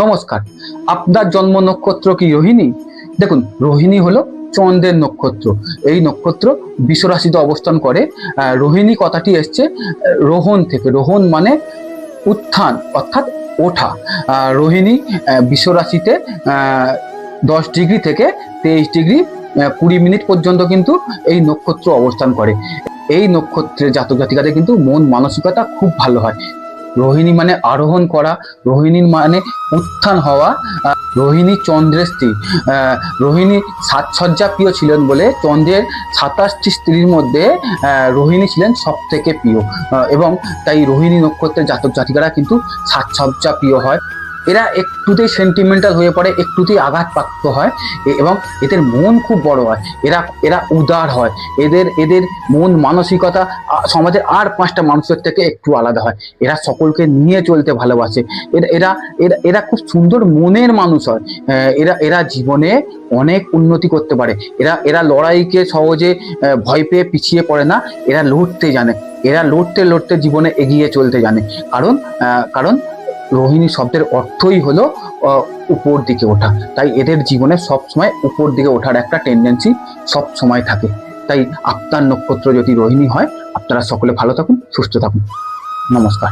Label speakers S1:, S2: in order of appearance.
S1: নমস্কার। আপনার জন্ম নক্ষত্র কি রোহিণী? দেখুন, রোহিণী হলো চন্দ্রের নক্ষত্র। এই নক্ষত্র বিশ্বরাশিতে অবস্থান করে। রোহিণী কথাটি এসছে রোহন থেকে। রোহন মানে উত্থান, অর্থাৎ ওঠা। রোহিণী বিশ্বরাশিতে দশ ডিগ্রি থেকে তেইশ ডিগ্রি কুড়ি মিনিট পর্যন্ত কিন্তু এই নক্ষত্র অবস্থান করে। এই নক্ষত্রের জাতক জাতিকাদের কিন্তু মন মানসিকতা খুব ভালো হয়। রোহিণী মানে আরোহণ করা, রোহিণীর মানে উত্থান হওয়া রোহিণী চন্দ্রের স্ত্রী। রোহিণী সাজসজ্জা প্রিয় ছিলেন বলে চন্দ্রের সাতাশটি স্ত্রীর মধ্যে রোহিণী ছিলেন সব থেকে প্রিয় এবং তাই রোহিণী নক্ষত্রের জাতক জাতিকারা কিন্তু সাজসজ্জা প্রিয় হয়। এরা একটুতেই সেন্টিমেন্টাল হয়ে পড়ে, একটুতেই আঘাতপ্রাপ্ত হয় এবং এদের মন খুব বড় হয়। এরা এরা উদার হয়। এদের এদের মন মানসিকতা সমাজের আর পাঁচটা মানুষের থেকে একটু আলাদা হয়। এরা সকলকে নিয়ে চলতে ভালোবাসে। এরা এরা এরা এরা খুব সুন্দর মনের মানুষ হয়। এরা এরা জীবনে অনেক উন্নতি করতে পারে। এরা এরা লড়াইকে সহজে ভয় পেয়ে পিছিয়ে পড়ে না। এরা লড়তে জানে। এরা লড়তে লড়তে জীবনে এগিয়ে চলতে জানে। কারণ কারণ রোহিণী শব্দের অর্থই হলো উপর দিকে ওঠা। তাই এদের জীবনে সবসময় উপর দিকে ওঠার একটা টেন্ডেন্সি সব সময় থাকে। তাই আপনার নক্ষত্র যদি রোহিণী হয়, আপনারা সকলে ভালো থাকুন, সুস্থ থাকুন। নমস্কার।